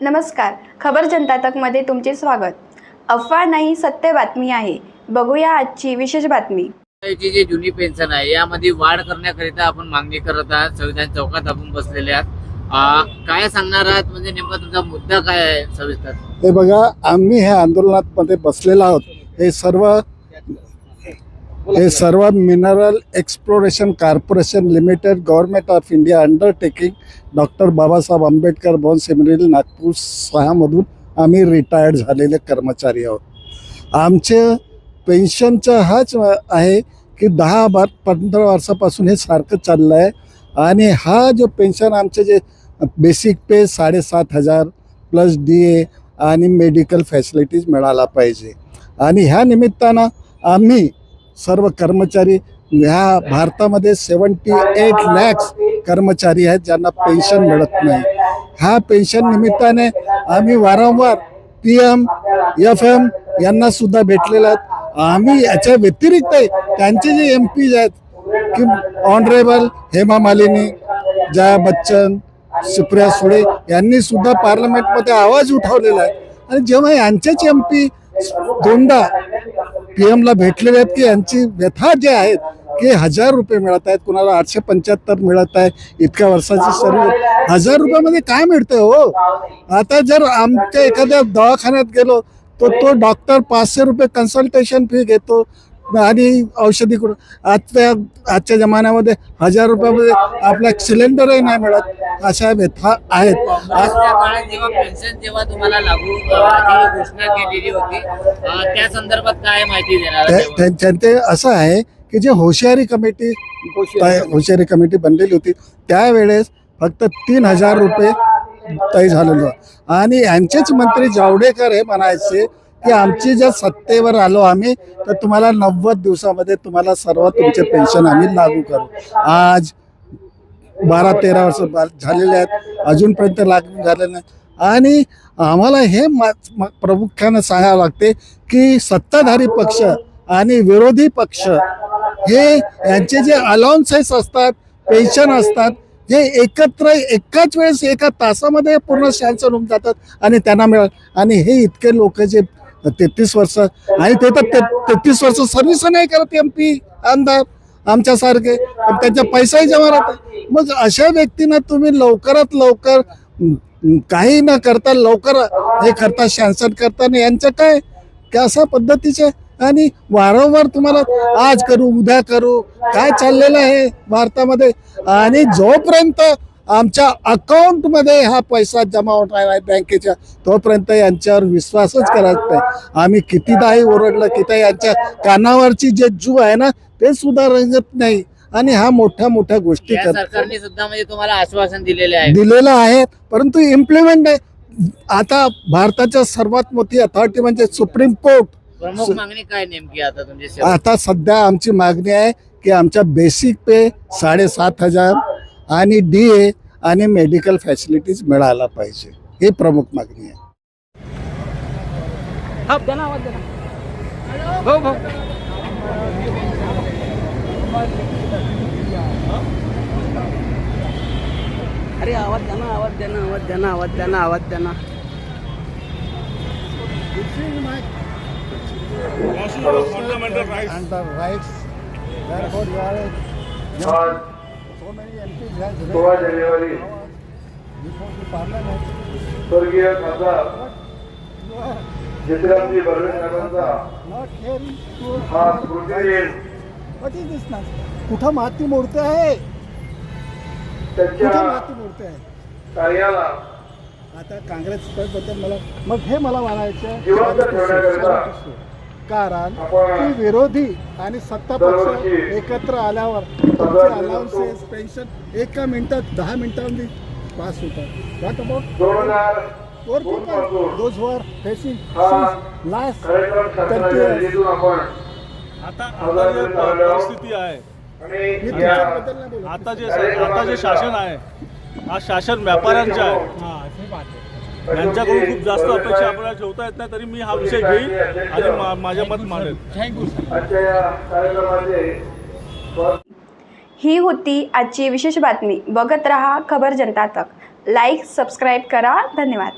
नमस्कार. खबर जनता तकमध्ये तुमचे स्वागत. अफवा नाही सत्य बातमी आहे. बघूया आजची विशेष बातमी. याची जी जुनी पेन्शन आहे यामध्ये वाढ करण्याकरिता आपण मागणी करत आहात. संविधान चौकात आपण बसलेले आहात. काय सांगणार आहात? म्हणजे नेमका तुमचा मुद्दा काय आहे सविस्तर? हे बघा आम्ही हे आंदोलनात मध्ये बसलेलो आहोत. हे सर्व हे सर्व mineral exploration corporation limited government of India undertaking doctor Babasaheb Ambedkar Bon seminary Nagpur सहामधून आम्ही रिटायर्ड झालेले कर्मचारी आहोत. आमचे पेन्शनचा हाच आहे की दहा बार पंधरा वर्षापासून हे सारखं चाललं आहे आणि हा जो पेन्शन आमचे जे बेसिक पे साडेसात हजार प्लस डी ए आणि मेडिकल फॅसिलिटीज मिळायला पाहिजे. आणि ह्या निमित्तानं आम्ही सर्व कर्मचारी ह्या भारतामध्ये सेवन्टी एट लॅक्स कर्मचारी आहेत ज्यांना पेन्शन मिळत नाही. ह्या पेन्शन निमित्ताने आम्ही वारंवार पी एम एफ एम यांना सुद्धा भेटलेला आहेत. आम्ही याच्या व्यतिरिक्त त्यांचे जे एम पीज आहेत की ऑनरेबल हेमा मालिनी जया बच्चन सुप्रिया सुळे यांनी सुद्धा पार्लमेंटमध्ये आवाज उठवलेला आहे. आणि जेव्हा यांचेच एम पी दोनदा पी एमला भेटलेले आहेत की यांची व्यथा जे आहेत की हजार रुपये मिळत आहेत कुणाला आठशे पंच्याहत्तर मिळत आहे इतक्या वर्षाची सर्व हजार रुपयामध्ये काय मिळतं हो? आता जर आमच्या एखाद्या दवाखान्यात गेलो तर तो डॉक्टर पाचशे रुपये कन्सल्टेशन फी घेतो आणि औषधी कुठं आजच्या आजच्या जमान्यामध्ये हजार रुपयामध्ये आपला सिलेंडरही नाही मिळत अशा व्यथा आहेत काँग्रेसच्या काळात जेव्हा पेन्शन जेव्हा तुम्हाला लागू अ, जी घोषणा केलेली होती अ, त्या संदर्भात काय माहिती देणार त्या- आहे? त्या- त्या- ते असं आहे की जे होशियारी कमिटी होशियारी कमिटी बनलेली होती त्यावेळेस फक्त तीन हजार रुपये तय झालेलं. आणि यांचेच मंत्री जावडेकर हे म्हणायचे की आमची जर सत्तेवर आलो आम्ही तर तुम्हाला नव्वद दिवसामध्ये तुम्हाला सर्व तुमचे पेन्शन आम्ही लागू करू. आज बारा तेरा वर्ष झालेले आहेत. अजूनपर्यंत लागू झालेले नाही. आणि आम्हाला हे प्रामुख्यानं सांगावं लागते की सत्ताधारी पक्ष आणि विरोधी पक्ष हे यांचे जे अलाउन्सेस असतात पेन्शन असतात हे एकत्र एकाच वेळेस एका तासामध्ये पूर्ण शॅन्सन होऊन जातात आणि त्यांना मिळालं आणि हे इतके लोक जे तेहतीस वर्ष. आणि ते तर तेहतीस वर्ष सर्व्हिस नाही करत एम पी आमदार आमच्यासारखे. पण त्यांचा पैसाही जमा राहतो मग अशा व्यक्तींना तुम्ही लवकरात लवकर काही न करता लवकर हे करता शासन आणि यांचं काय? कसा पद्धतीचे आणि वारंवार तुम्हाला आज करू उद्या करू काय चाललेलं आहे भारतामध्ये? आणि जोपर्यंत आमच्या अकाउंटमध्ये हा पैसा जमा होणार आहे बँकेच्या. तोपर्यंत यांच्यावर विश्वासच करायचा नाही. आम्ही कितीदाही ओरडलं किती यांच्या कानावरची जे जू आहे ना ते सुद्धा रंगत नाही. आणि हा मोठ्या मोठ्या गोष्टी सरकारने सुद्धा म्हणजे तुम्हाला आश्वासन दिलेले आहे. दिलेलं आहे परंतु इम्प्लिमेंट आहे. आता भारताच्या सर्वात मोठी अथॉरिटी म्हणजे सुप्रीम कोर्ट. प्रमुख मागणी काय नेमकी आता तुमची? आता सध्या आमची मागणी आहे की आमच्या बेसिक पे साडेसात हजार आणि डी ए आणि मेडिकल फॅसिलिटीज मिळायला पाहिजे. ही प्रमुख मागणी आहे. अरे आवाज द्या ना आवाज द्या ना आवाज द्या ना आवाज द्या ना आवाज द्या ना. Fundamental सोळा जानेवारी. स्वर्गीय खासदार जयरामजी बर्वे साहेबांचा हा स्मृती दिन? कुठं माती मूर्ती आहे? त्यांच्या कुठं माती मूर्ती आहे? कार्याला आता काँग्रेस बद्दल मला मग हे मला म्हणायचं कारण की विरोधी आणि सत्ता पक्ष एकत्र आल्यावर तुमचे अलाउन्सेस पेन्शन एका मिनिटात दहा मिनिटांमध्ये पास होतात. व्हॉट अबाउट हा लास्ट कार्यक्रम शासनाच्या निधीतून आपण आता परिस्थिती आहे. आता जे आता जे शासन आहे हा शासन व्यापाऱ्यांचं आहे. यांच्याकडून खूप जास्त अपेक्षा आपल्याला ठेवता येत नाही तरी मी हा विषय घेईन आणि माझ्या मत मांडेल आजच्या या कार्यक्रमाचे ही होती आजची विशेष बातमी. बघत रहा खबर जनता तक. लाईक सबस्क्राईब करा. धन्यवाद.